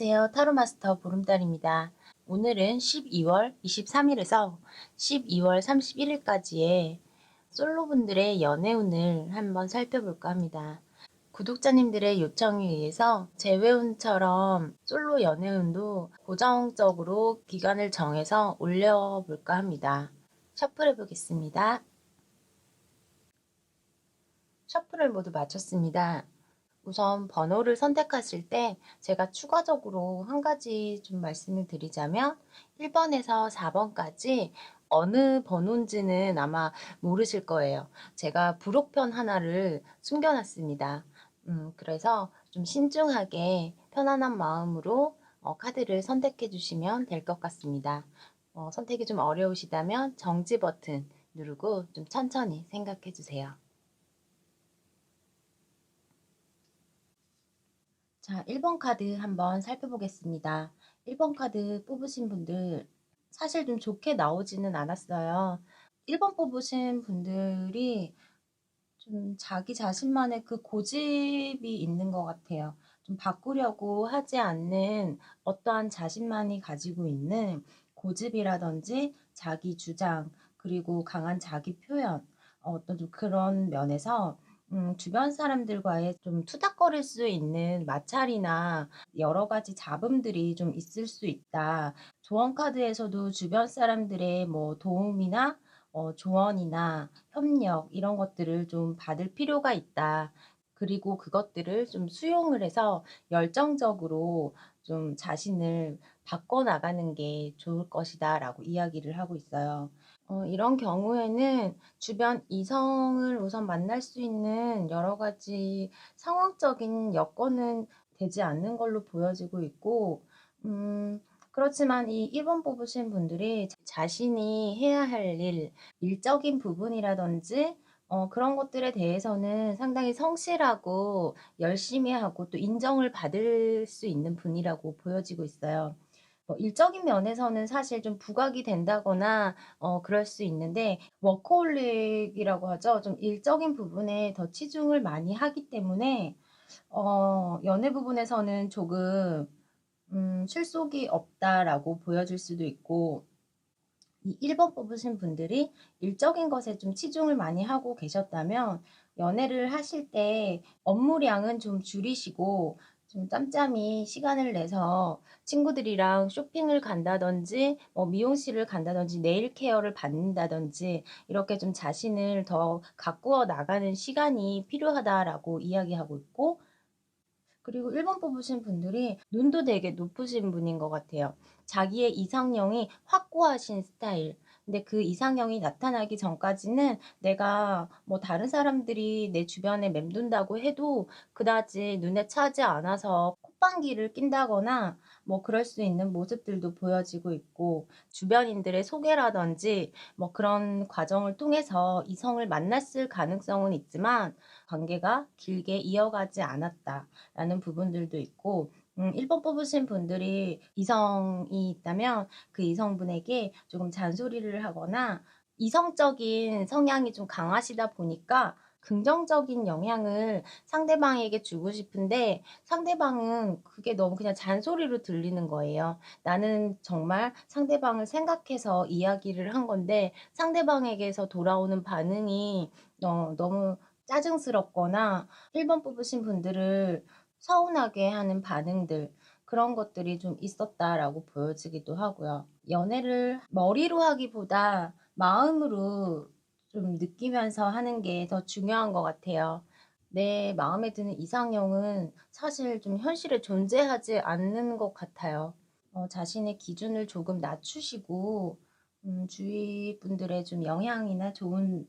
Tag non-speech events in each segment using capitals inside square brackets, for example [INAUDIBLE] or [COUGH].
안녕하세요. 타로마스터 보름달입니다. 오늘은 12월 23일에서 12월 31일까지의 솔로분들의 연애운을 한번 살펴볼까 합니다. 구독자님들의 요청에 의해서 재회운처럼 솔로 연애운도 고정적으로 기간을 정해서 올려볼까 합니다. 셔플해 보겠습니다. 셔플을 모두 마쳤습니다. 우선 번호를 선택하실 때 제가 추가적으로 한 가지 좀 말씀을 드리자면 1번에서 4번까지 어느 번호인지는 아마 모르실 거예요. 제가 부록편 하나를 숨겨놨습니다. 음, 그래서 좀 신중하게 편안한 마음으로 어, 카드를 선택해 주시면 될 것 같습니다. 어, 선택이 좀 어려우시다면 정지 버튼 누르고 좀 천천히 생각해 주세요. 자, 1번 카드 한번 살펴보겠습니다. 1번 카드 뽑으신 분들 사실 좀 좋게 나오지는 않았어요. 1번 뽑으신 분들이 좀 자기 자신만의 그 고집이 있는 것 같아요. 좀 바꾸려고 하지 않는 어떠한 자신만이 가지고 있는 고집이라든지 자기 주장, 그리고 강한 자기 표현, 어떤 좀 그런 면에서 음, 주변 사람들과의 좀 투닥거릴 수 있는 마찰이나 여러 가지 잡음들이 좀 있을 수 있다. 조언 카드에서도 주변 사람들의 뭐 도움이나 어, 조언이나 협력 이런 것들을 좀 받을 필요가 있다. 그리고 그것들을 좀 수용을 해서 열정적으로 좀 자신을 바꿔나가는 게 좋을 것이다 라고 이야기를 하고 있어요. 어, 이런 경우에는 주변 이성을 우선 만날 수 있는 여러 가지 상황적인 여건은 되지 않는 걸로 보여지고 있고, 음, 그렇지만 이 1번 뽑으신 분들이 자신이 해야 할 일, 일적인 부분이라든지 어, 그런 것들에 대해서는 상당히 성실하고 열심히 하고 또 인정을 받을 수 있는 분이라고 보여지고 있어요. 뭐 일적인 면에서는 사실 좀 부각이 된다거나 어, 그럴 수 있는데 워커홀릭이라고 하죠. 좀 일적인 부분에 더 치중을 많이 하기 때문에 어, 연애 부분에서는 조금 음, 실속이 없다라고 보여질 수도 있고 이 1번 뽑으신 분들이 일적인 것에 좀 치중을 많이 하고 계셨다면 연애를 하실 때 업무량은 좀 줄이시고 좀 짬짬이 시간을 내서 친구들이랑 쇼핑을 간다든지 뭐 미용실을 간다든지 네일 케어를 받는다든지 이렇게 좀 자신을 더 가꾸어 나가는 시간이 필요하다라고 이야기하고 있고 그리고 1번 뽑으신 분들이 눈도 되게 높으신 분인 것 같아요. 자기의 이상형이 확고하신 스타일. 근데 그 이상형이 나타나기 전까지는 내가 뭐 다른 사람들이 내 주변에 맴돈다고 해도 그다지 눈에 차지 않아서 콧방귀를 낀다거나 뭐 그럴 수 있는 모습들도 보여지고 있고 주변인들의 소개라든지 뭐 그런 과정을 통해서 이성을 만났을 가능성은 있지만 관계가 길게 이어가지 않았다라는 부분들도 있고 음, 1번 뽑으신 분들이 이성이 있다면 그 이성분에게 조금 잔소리를 하거나 이성적인 성향이 좀 강하시다 보니까 긍정적인 영향을 상대방에게 주고 싶은데 상대방은 그게 너무 그냥 잔소리로 들리는 거예요. 나는 정말 상대방을 생각해서 이야기를 한 건데 상대방에게서 돌아오는 반응이 어, 너무 짜증스럽거나 1번 뽑으신 분들을 서운하게 하는 반응들 그런 것들이 좀 있었다라고 보여지기도 하고요. 연애를 머리로 하기보다 마음으로 좀 느끼면서 하는 게 더 중요한 것 같아요. 내 마음에 드는 이상형은 사실 좀 현실에 존재하지 않는 것 같아요. 어, 자신의 기준을 조금 낮추시고 음, 주위 분들의 좀 영향이나 좋은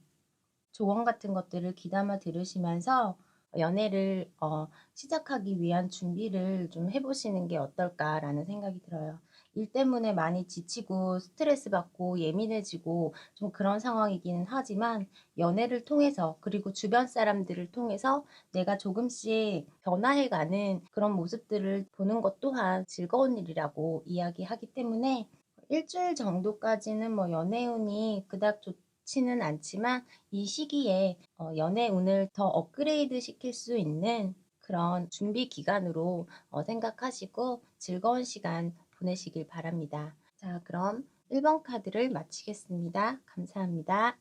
조언 같은 것들을 귀담아 들으시면서 연애를 어, 시작하기 위한 준비를 좀 해보시는 게 어떨까라는 생각이 들어요. 일 때문에 많이 지치고 스트레스 받고 예민해지고 좀 그런 상황이기는 하지만 연애를 통해서 그리고 주변 사람들을 통해서 내가 조금씩 변화해가는 그런 모습들을 보는 것 또한 즐거운 일이라고 이야기하기 때문에 일주일 정도까지는 뭐 연애운이 그닥 좋 좋지는 않지만 이 시기에 어, 연애 운을 더 업그레이드 시킬 수 있는 그런 준비 기간으로 어, 생각하시고 즐거운 시간 보내시길 바랍니다. 자, 그럼 1번 카드를 마치겠습니다. 감사합니다.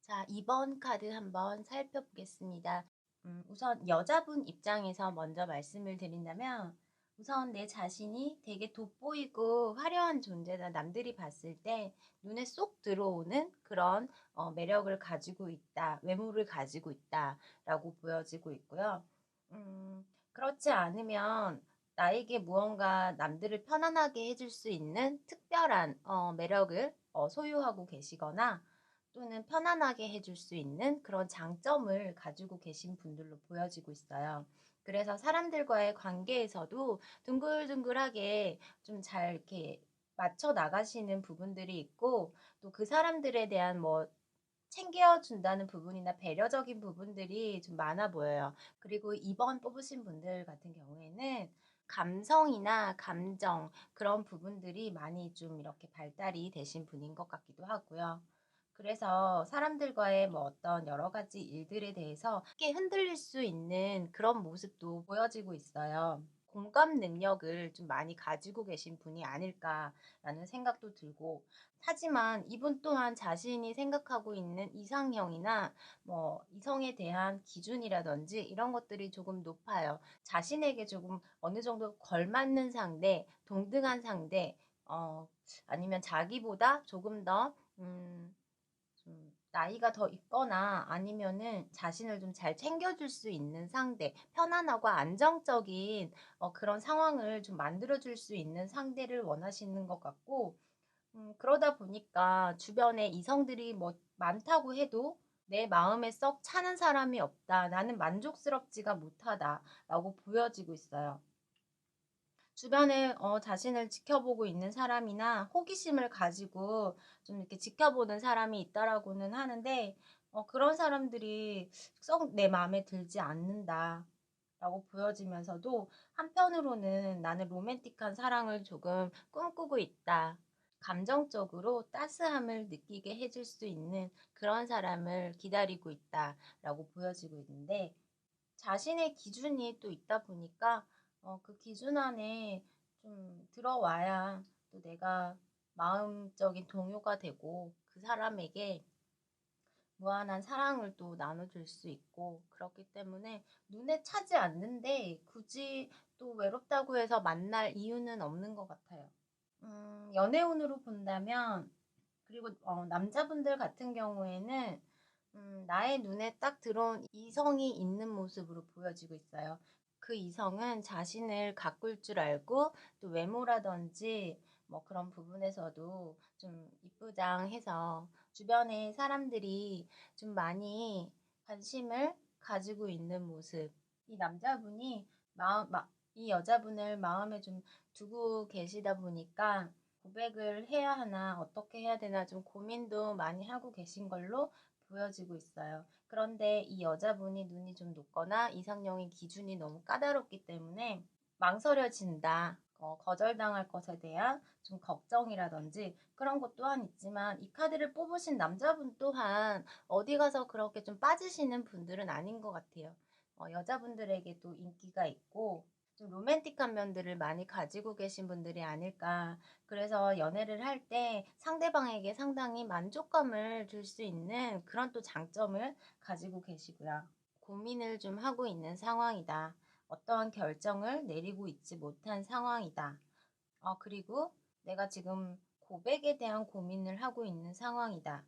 자, 2번 카드 한번 살펴보겠습니다. 음, 우선 여자분 입장에서 먼저 말씀을 드린다면 우선 내 자신이 되게 돋보이고 화려한 존재다 남들이 봤을 때 눈에 쏙 들어오는 그런 어, 매력을 가지고 있다 외모를 가지고 있다 라고 보여지고 있고요 음, 그렇지 않으면 나에게 무언가 남들을 편안하게 해줄 수 있는 특별한 어, 매력을 어, 소유하고 계시거나 또는 편안하게 해줄 수 있는 그런 장점을 가지고 계신 분들로 보여지고 있어요. 그래서 사람들과의 관계에서도 둥글둥글하게 좀 잘 이렇게 맞춰 나가시는 부분들이 있고 또 그 사람들에 대한 뭐 챙겨준다는 부분이나 배려적인 부분들이 좀 많아 보여요. 그리고 2번 뽑으신 분들 같은 경우에는 감성이나 감정 그런 부분들이 많이 좀 이렇게 발달이 되신 분인 것 같기도 하고요. 그래서 사람들과의 뭐 어떤 여러 가지 일들에 대해서 크게 흔들릴 수 있는 그런 모습도 보여지고 있어요. 공감 능력을 좀 많이 가지고 계신 분이 아닐까라는 생각도 들고, 하지만 이분 또한 자신이 생각하고 있는 이상형이나 뭐 이성에 대한 기준이라든지 이런 것들이 조금 높아요. 자신에게 조금 어느 정도 걸맞는 상대, 동등한 상대, 어, 아니면 자기보다 조금 더, 음, 좀 나이가 더 있거나 아니면은 자신을 좀 잘 챙겨줄 수 있는 상대, 편안하고 안정적인 어, 그런 상황을 좀 만들어줄 수 있는 상대를 원하시는 것 같고, 음, 그러다 보니까 주변에 이성들이 뭐 많다고 해도 내 마음에 썩 차는 사람이 없다. 나는 만족스럽지가 못하다. 라고 보여지고 있어요. 주변에 어, 자신을 지켜보고 있는 사람이나 호기심을 가지고 좀 이렇게 지켜보는 사람이 있다라고는 하는데 어, 그런 사람들이 썩 내 마음에 들지 않는다. 라고 보여지면서도 한편으로는 나는 로맨틱한 사랑을 조금 꿈꾸고 있다. 감정적으로 따스함을 느끼게 해줄 수 있는 그런 사람을 기다리고 있다. 라고 보여지고 있는데 자신의 기준이 또 있다 보니까 어, 그 기준 안에 좀 들어와야 또 내가 마음적인 동요가 되고 그 사람에게 무한한 사랑을 또 나눠줄 수 있고 그렇기 때문에 눈에 차지 않는데 굳이 또 외롭다고 해서 만날 이유는 없는 것 같아요. 음, 연애운으로 본다면 그리고 어, 남자분들 같은 경우에는 음, 나의 눈에 딱 들어온 이성이 있는 모습으로 보여지고 있어요. 그 이성은 자신을 가꿀 줄 알고 또 외모라든지 뭐 그런 부분에서도 좀 이쁘장해서 주변에 사람들이 좀 많이 관심을 가지고 있는 모습. 이 남자분이 마음, 마, 이 여자분을 마음에 좀 두고 계시다 보니까 고백을 해야 하나 어떻게 해야 되나 좀 고민도 많이 하고 계신 걸로 보여지고 있어요. 그런데 이 여자분이 눈이 좀 높거나 이상형의 기준이 너무 까다롭기 때문에 망설여진다. 어, 거절당할 것에 대한 좀 걱정이라든지 그런 것 또한 있지만 이 카드를 뽑으신 남자분 또한 어디 가서 그렇게 좀 빠지시는 분들은 아닌 것 같아요. 어, 여자분들에게도 인기가 있고 좀 로맨틱한 면들을 많이 가지고 계신 분들이 아닐까. 그래서 연애를 할 때 상대방에게 상당히 만족감을 줄 수 있는 그런 또 장점을 가지고 계시고요. 고민을 좀 하고 있는 상황이다. 어떠한 결정을 내리고 있지 못한 상황이다. 어, 그리고 내가 지금 고백에 대한 고민을 하고 있는 상황이다.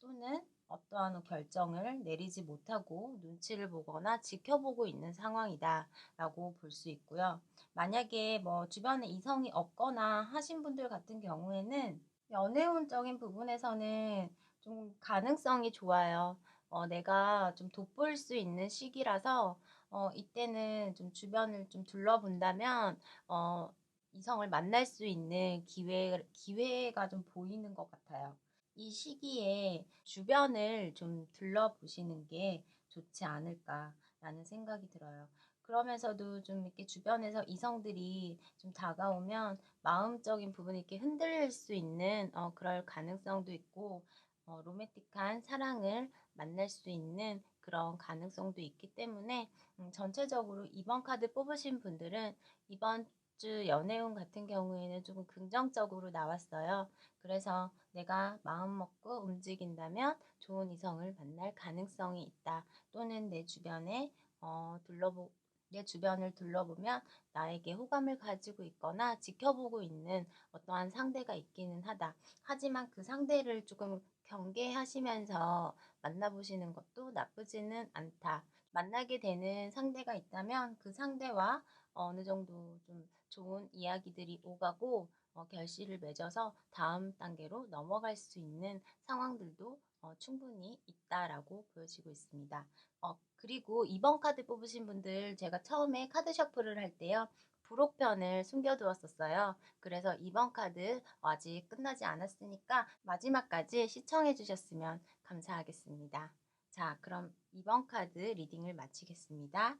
또는 어떠한 결정을 내리지 못하고 눈치를 보거나 지켜보고 있는 상황이다 라고 볼 수 있고요. 만약에 뭐 주변에 이성이 없거나 하신 분들 같은 경우에는 연애운적인 부분에서는 좀 가능성이 좋아요. 어, 내가 좀 돋보일 수 있는 시기라서 어, 이때는 좀 주변을 좀 둘러본다면 어, 이성을 만날 수 있는 기회, 기회가 좀 보이는 것 같아요. 이 시기에 주변을 좀 둘러보시는 게 좋지 않을까라는 생각이 들어요. 그러면서도 좀 이렇게 주변에서 이성들이 좀 다가오면 마음적인 부분이 이렇게 흔들릴 수 있는 어, 그럴 가능성도 있고 어, 로맨틱한 사랑을 만날 수 있는 그런 가능성도 있기 때문에 음, 전체적으로 이번 카드 뽑으신 분들은 이번 주 연애운 같은 경우에는 조금 긍정적으로 나왔어요. 그래서 내가 마음 먹고 움직인다면 좋은 이성을 만날 가능성이 있다. 또는 내 주변에 어, 둘러보 내 주변을 둘러보면 나에게 호감을 가지고 있거나 지켜보고 있는 어떠한 상대가 있기는 하다. 하지만 그 상대를 조금 경계하시면서 만나보시는 것도 나쁘지는 않다. 만나게 되는 상대가 있다면 그 상대와 어느 정도 좀 좋은 이야기들이 오가고 어, 결실을 맺어서 다음 단계로 넘어갈 수 있는 상황들도 어, 충분히 있다라고 보여지고 있습니다. 어, 그리고 이번 카드 뽑으신 분들 제가 처음에 카드 셔플을 할 때요. 부록편을 숨겨두었었어요. 그래서 이번 카드 아직 끝나지 않았으니까 마지막까지 시청해 주셨으면 감사하겠습니다. 자, 그럼 이번 카드 리딩을 마치겠습니다.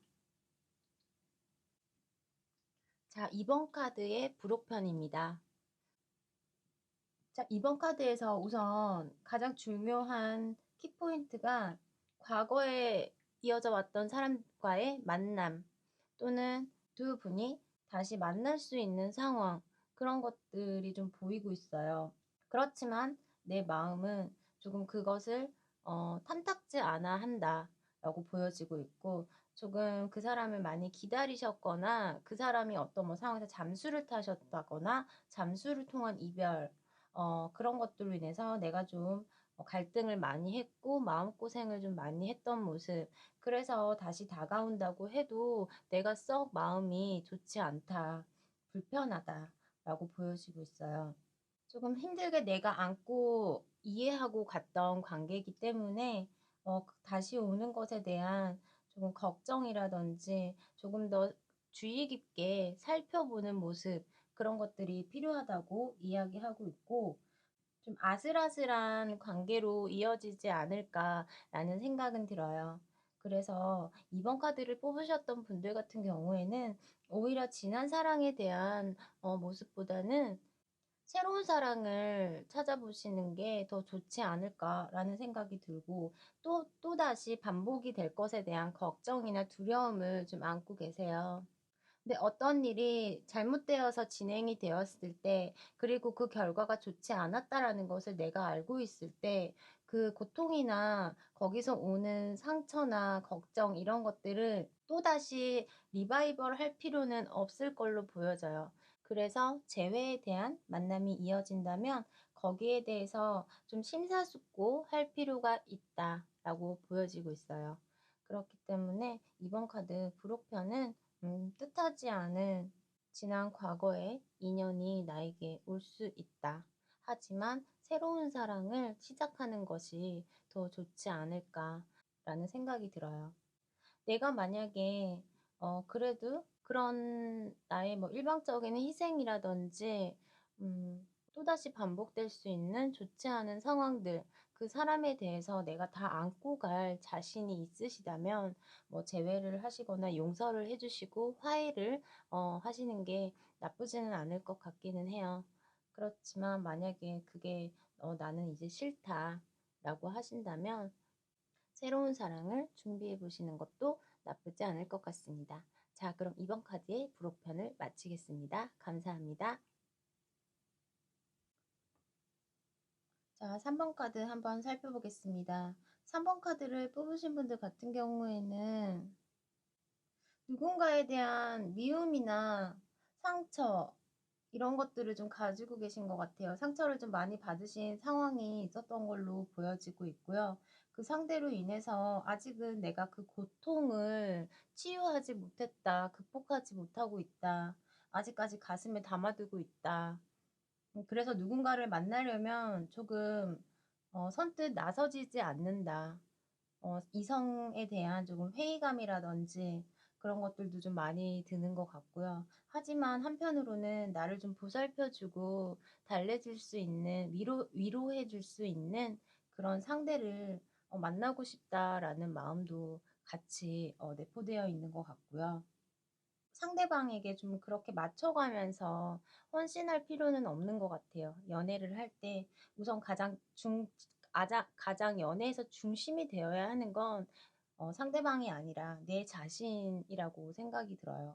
자, 이번 카드의 부록편입니다. 자, 이번 카드에서 우선 가장 중요한 키포인트가 과거에 이어져 왔던 사람과의 만남 또는 두 분이 다시 만날 수 있는 상황 그런 것들이 좀 보이고 있어요. 그렇지만 내 마음은 조금 그것을 어, 탐탁지 않아 한다 라고 보여지고 있고 조금 그 사람을 많이 기다리셨거나 그 사람이 어떤 뭐 상황에서 잠수를 타셨다거나 잠수를 통한 이별 어, 그런 것들로 인해서 내가 좀 어, 갈등을 많이 했고 마음고생을 좀 많이 했던 모습. 그래서 다시 다가온다고 해도 내가 썩 마음이 좋지 않다 불편하다 라고 보여지고 있어요. 조금 힘들게 내가 안고 이해하고 갔던 관계이기 때문에 어, 다시 오는 것에 대한 조금 걱정이라든지 조금 더 주의 깊게 살펴보는 모습 그런 것들이 필요하다고 이야기하고 있고 좀 아슬아슬한 관계로 이어지지 않을까라는 생각은 들어요. 그래서 이번 카드를 뽑으셨던 분들 같은 경우에는 오히려 지난 사랑에 대한 어, 모습보다는 새로운 사랑을 찾아보시는 게 더 좋지 않을까라는 생각이 들고 또, 또다시 반복이 될 것에 대한 걱정이나 두려움을 좀 안고 계세요. 근데 어떤 일이 잘못되어서 진행이 되었을 때 그리고 그 결과가 좋지 않았다라는 것을 내가 알고 있을 때 그 고통이나 거기서 오는 상처나 걱정 이런 것들을 또다시 리바이벌 할 필요는 없을 걸로 보여져요. 그래서 재회에 대한 만남이 이어진다면 거기에 대해서 좀 심사숙고 할 필요가 있다 라고 보여지고 있어요. 그렇기 때문에 이번 카드 부록편은 음, 뜻하지 않은 지난 과거의 인연이 나에게 올 수 있다. 하지만 새로운 사랑을 시작하는 것이 더 좋지 않을까라는 생각이 들어요. 내가 만약에 어, 그래도 그런 나의 뭐 일방적인 희생이라든지 음, 또다시 반복될 수 있는 좋지 않은 상황들, 그 사람에 대해서 내가 다 안고 갈 자신이 있으시다면, 뭐, 재회를 하시거나 용서를 해주시고, 화해를, 어, 하시는 게 나쁘지는 않을 것 같기는 해요. 그렇지만 만약에 그게, 어, 나는 이제 싫다, 라고 하신다면, 새로운 사랑을 준비해 보시는 것도 나쁘지 않을 것 같습니다. 자, 그럼 이번 카드의 부록편을 마치겠습니다. 감사합니다. 자, 3번 카드 한번 살펴보겠습니다. 3번 카드를 뽑으신 분들 같은 경우에는 누군가에 대한 미움이나 상처 이런 것들을 좀 가지고 계신 것 같아요. 상처를 좀 많이 받으신 상황이 있었던 걸로 보여지고 있고요. 그 상대로 인해서 아직은 내가 그 고통을 치유하지 못했다, 극복하지 못하고 있다, 아직까지 가슴에 담아두고 있다. 음, 그래서 누군가를 만나려면 조금 어, 선뜻 나서지지 않는다. 어, 이성에 대한 조금 회의감이라든지 그런 것들도 좀 많이 드는 것 같고요. 하지만 한편으로는 나를 좀 보살펴주고 달래줄 수 있는 위로 위로해줄 수 있는 그런 상대를 어, 만나고 싶다라는 마음도 같이 어, 내포되어 있는 것 같고요. 상대방에게 좀 그렇게 맞춰가면서 헌신할 필요는 없는 것 같아요. 연애를 할 때 우선 가장 중, 아자, 가장 연애에서 중심이 되어야 하는 건 어, 상대방이 아니라 내 자신이라고 생각이 들어요.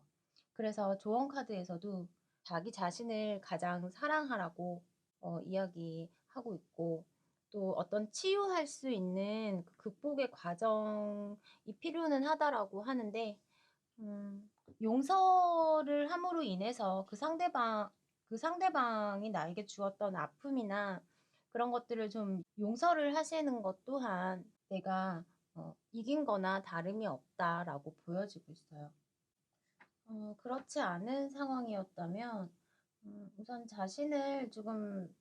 그래서 조언 카드에서도 자기 자신을 가장 사랑하라고 어, 이야기하고 있고 또 어떤 치유할 수 있는 그 극복의 과정이 필요는 하다라고 하는데 음, 용서를 함으로 인해서 그 상대방 그 상대방이 나에게 주었던 아픔이나 그런 것들을 좀 용서를 하시는 것 또한 내가 어, 이긴 거나 다름이 없다라고 보여지고 있어요. 어, 그렇지 않은 상황이었다면 음, 우선 자신을 조금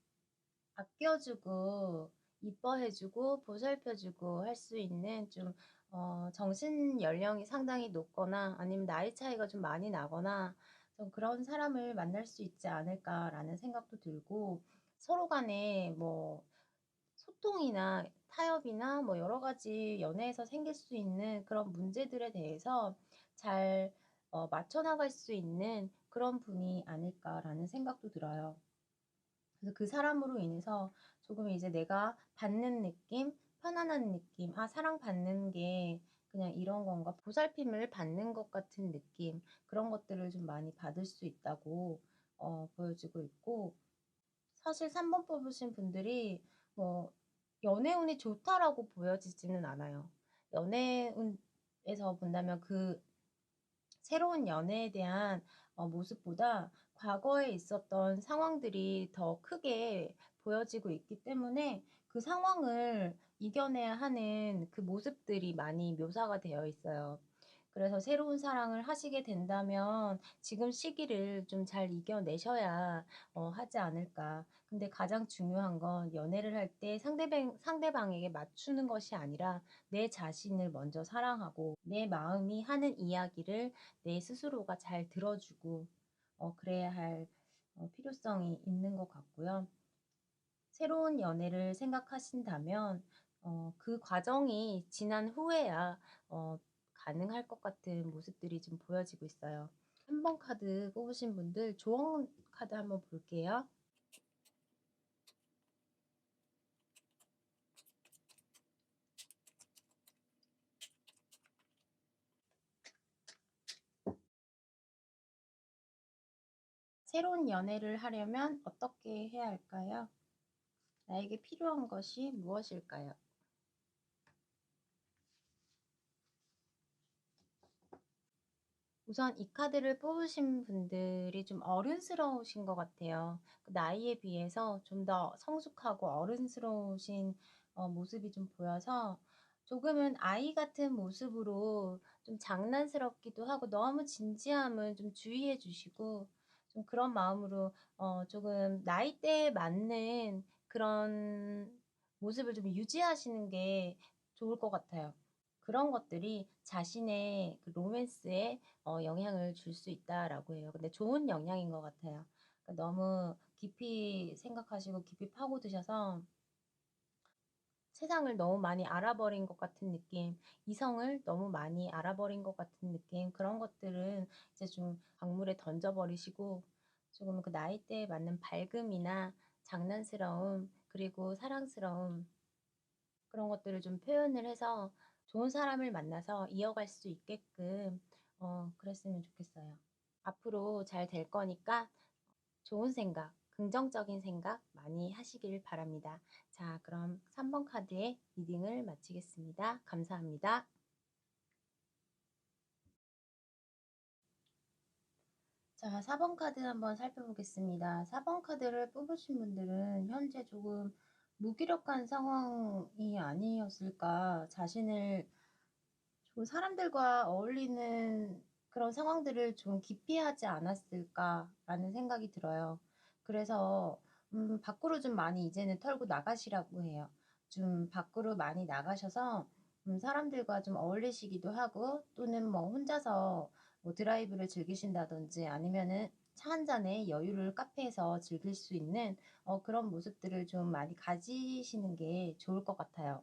아껴주고 이뻐해주고 보살펴주고 할 수 있는 좀 어, 정신 연령이 상당히 높거나 아니면 나이 차이가 좀 많이 나거나 좀 그런 사람을 만날 수 있지 않을까라는 생각도 들고 서로 간에 뭐 소통이나 타협이나 뭐 여러 가지 연애에서 생길 수 있는 그런 문제들에 대해서 잘 어, 맞춰 나갈 수 있는 그런 분이 아닐까라는 생각도 들어요. 그래서 그 사람으로 인해서 조금 이제 내가 받는 느낌, 편안한 느낌, 아, 사랑받는 게 그냥 이런 건가, 보살핌을 받는 것 같은 느낌, 그런 것들을 좀 많이 받을 수 있다고 어, 보여지고 있고, 사실 3번 뽑으신 분들이 뭐, 연애운이 좋다라고 보여지지는 않아요. 연애운에서 본다면 그 새로운 연애에 대한 어, 모습보다 과거에 있었던 상황들이 더 크게 보여지고 있기 때문에 그 상황을 이겨내야 하는 그 모습들이 많이 묘사가 되어 있어요. 그래서 새로운 사랑을 하시게 된다면 지금 시기를 좀 잘 이겨내셔야 어, 하지 않을까. 근데 가장 중요한 건 연애를 할 때 상대방, 상대방에게 맞추는 것이 아니라 내 자신을 먼저 사랑하고 내 마음이 하는 이야기를 내 스스로가 잘 들어주고 어, 그래야 할 어, 필요성이 있는 것 같고요. 새로운 연애를 생각하신다면 어, 그 과정이 지난 후에야 어, 가능할 것 같은 모습들이 좀 보여지고 있어요. 3번 카드 뽑으신 분들 조언 카드 한번 볼게요. 새로운 연애를 하려면 어떻게 해야 할까요? 나에게 필요한 것이 무엇일까요? 우선 이 카드를 뽑으신 분들이 좀 어른스러우신 것 같아요. 그 나이에 비해서 좀 더 성숙하고 어른스러우신 어, 모습이 좀 보여서 조금은 아이 같은 모습으로 좀 장난스럽기도 하고 너무 진지함은 좀 주의해 주시고 좀 그런 마음으로 어, 조금 나이대에 맞는 그런 모습을 좀 유지하시는 게 좋을 것 같아요. 그런 것들이 자신의 그 로맨스에 어, 영향을 줄 수 있다라고 해요. 근데 좋은 영향인 것 같아요. 그러니까 너무 깊이 생각하시고 깊이 파고드셔서 세상을 너무 많이 알아버린 것 같은 느낌, 이성을 너무 많이 알아버린 것 같은 느낌, 그런 것들은 이제 좀 강물에 던져버리시고 조금 그 나이대에 맞는 밝음이나 장난스러움, 그리고 사랑스러움, 그런 것들을 좀 표현을 해서 좋은 사람을 만나서 이어갈 수 있게끔 어, 그랬으면 좋겠어요. 앞으로 잘 될 거니까 좋은 생각, 긍정적인 생각 많이 하시길 바랍니다. 자, 그럼 3번 카드의 리딩을 마치겠습니다. 감사합니다. 자, 4번 카드 한번 살펴보겠습니다. 4번 카드를 뽑으신 분들은 현재 조금 무기력한 상황이 아니었을까. 자신을 좀 사람들과 어울리는 그런 상황들을 좀 기피하지 않았을까라는 생각이 들어요. 그래서 음, 밖으로 좀 많이 이제는 털고 나가시라고 해요. 좀 밖으로 많이 나가셔서 음, 사람들과 좀 어울리시기도 하고 또는 뭐 혼자서 뭐 드라이브를 즐기신다든지 아니면은 차 한 잔에 여유를 카페에서 즐길 수 있는 어, 그런 모습들을 좀 많이 가지시는 게 좋을 것 같아요.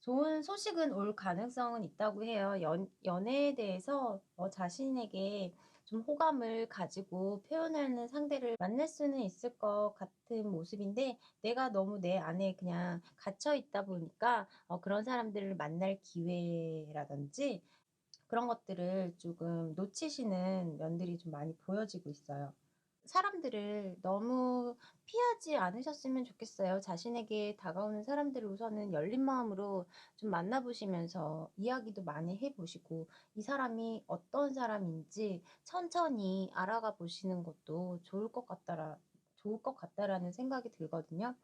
좋은 소식은 올 가능성은 있다고 해요. 연, 연애에 대해서 어, 자신에게 좀 호감을 가지고 표현하는 상대를 만날 수는 있을 것 같은 모습인데 내가 너무 내 안에 그냥 갇혀 있다 보니까 어 그런 사람들을 만날 기회라든지 그런 것들을 조금 놓치시는 면들이 좀 많이 보여지고 있어요. 사람들을 너무 피하지 않으셨으면 좋겠어요. 자신에게 다가오는 사람들을 우선은 열린 마음으로 좀 만나보시면서 이야기도 많이 해보시고 이 사람이 어떤 사람인지 천천히 알아가 보시는 것도 좋을 것 같다라 좋을 것 같다라는 생각이 들거든요.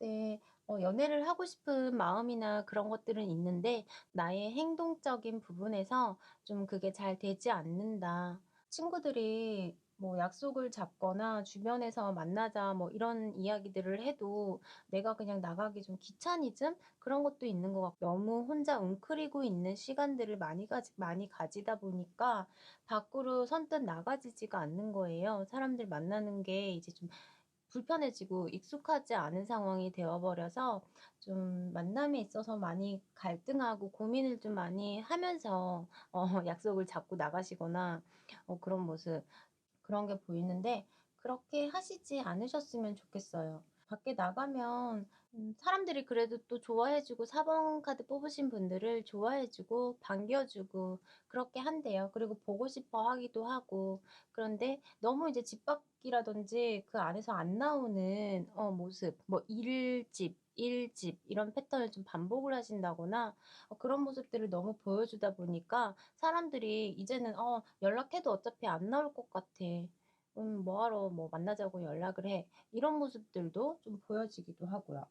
네, 어, 연애를 하고 싶은 마음이나 그런 것들은 있는데 나의 행동적인 부분에서 좀 그게 잘 되지 않는다. 친구들이 뭐 약속을 잡거나 주변에서 만나자 뭐 이런 이야기들을 해도 내가 그냥 나가기 좀 귀차니즘 그런 것도 있는 것 같고 너무 혼자 웅크리고 있는 시간들을 많이 가지 많이 가지다 보니까 밖으로 선뜻 나가지지가 않는 거예요. 사람들 만나는 게 이제 좀 불편해지고 익숙하지 않은 상황이 되어버려서 좀 만남에 있어서 많이 갈등하고 고민을 좀 많이 하면서 어, [LAUGHS] 약속을 잡고 나가시거나 어, 그런 모습 그런 게 보이는데 그렇게 하시지 않으셨으면 좋겠어요. 밖에 나가면 음, 사람들이 그래도 또 좋아해주고 4번 카드 뽑으신 분들을 좋아해주고 반겨주고 그렇게 한대요. 그리고 보고 싶어 하기도 하고 그런데 너무 이제 집 밖이라든지 그 안에서 안 나오는 어, 모습 뭐 일집 일집 이런 패턴을 좀 반복을 하신다거나 어, 그런 모습들을 너무 보여주다 보니까 사람들이 이제는 어, 연락해도 어차피 안 나올 것 같아. 음, 뭐하러 뭐 만나자고 연락을 해. 이런 모습들도 좀 보여지기도 하고요.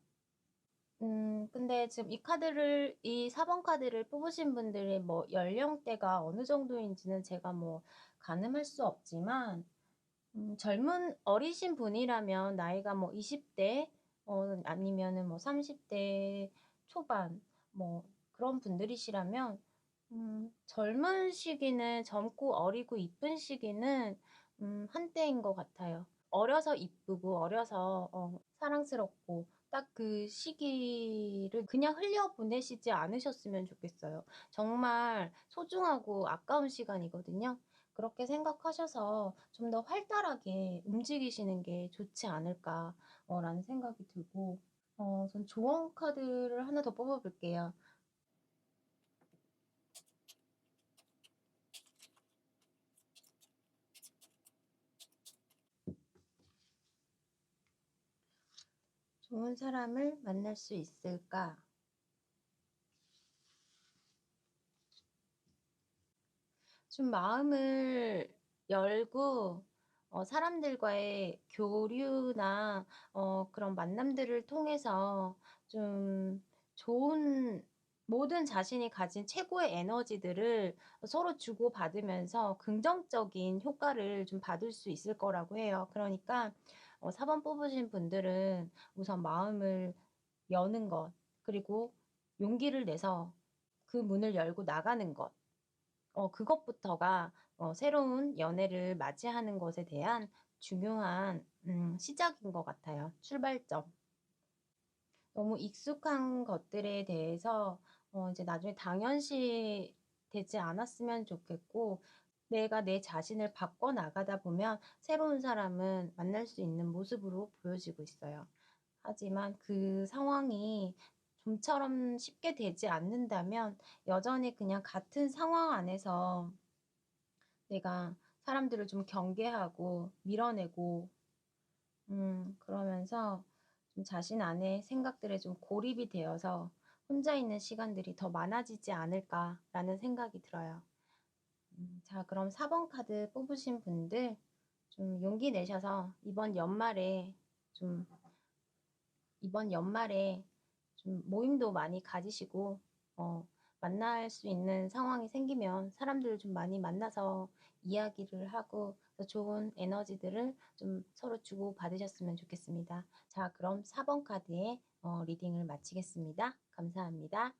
음, 근데 지금 이 카드를, 이 4번 카드를 뽑으신 분들의 뭐 연령대가 어느 정도인지는 제가 뭐 가늠할 수 없지만, 음, 젊은, 어리신 분이라면 나이가 뭐 20대, 어, 아니면은 뭐 30대 초반, 뭐 그런 분들이시라면, 음, 젊은 시기는 젊고 어리고 이쁜 시기는 음, 한때인 것 같아요. 어려서 이쁘고 어려서 어, 사랑스럽고 딱 그 시기를 그냥 흘려보내시지 않으셨으면 좋겠어요. 정말 소중하고 아까운 시간이거든요. 그렇게 생각하셔서 좀 더 활달하게 움직이시는 게 좋지 않을까라는 생각이 들고, 어, 전 조언 카드를 하나 더 뽑아볼게요. 좋은 사람을 만날 수 있을까? 좀 마음을 열고 어, 사람들과의 교류나 어, 그런 만남들을 통해서 좀 좋은 모든 자신이 가진 최고의 에너지들을 서로 주고받으면서 긍정적인 효과를 좀 받을 수 있을 거라고 해요. 그러니까 어, 4번 뽑으신 분들은 우선 마음을 여는 것, 그리고 용기를 내서 그 문을 열고 나가는 것, 어, 그것부터가 어, 새로운 연애를 맞이하는 것에 대한 중요한 음, 시작인 것 같아요. 출발점. 너무 익숙한 것들에 대해서 어, 이제 나중에 당연시 되지 않았으면 좋겠고 내가 내 자신을 바꿔 나가다 보면 새로운 사람은 만날 수 있는 모습으로 보여지고 있어요. 하지만 그 상황이 좀처럼 쉽게 되지 않는다면 여전히 그냥 같은 상황 안에서 내가 사람들을 좀 경계하고 밀어내고 음, 그러면서 좀 자신 안에 생각들에 좀 고립이 되어서 혼자 있는 시간들이 더 많아지지 않을까라는 생각이 들어요. 음, 자, 그럼 4번 카드 뽑으신 분들 좀 용기 내셔서 이번 연말에 좀 이번 연말에 좀 모임도 많이 가지시고 어, 만날 수 있는 상황이 생기면 사람들을 좀 많이 만나서 이야기를 하고 좋은 에너지들을 좀 서로 주고 받으셨으면 좋겠습니다. 자, 그럼 4번 카드의 어, 리딩을 마치겠습니다. 감사합니다.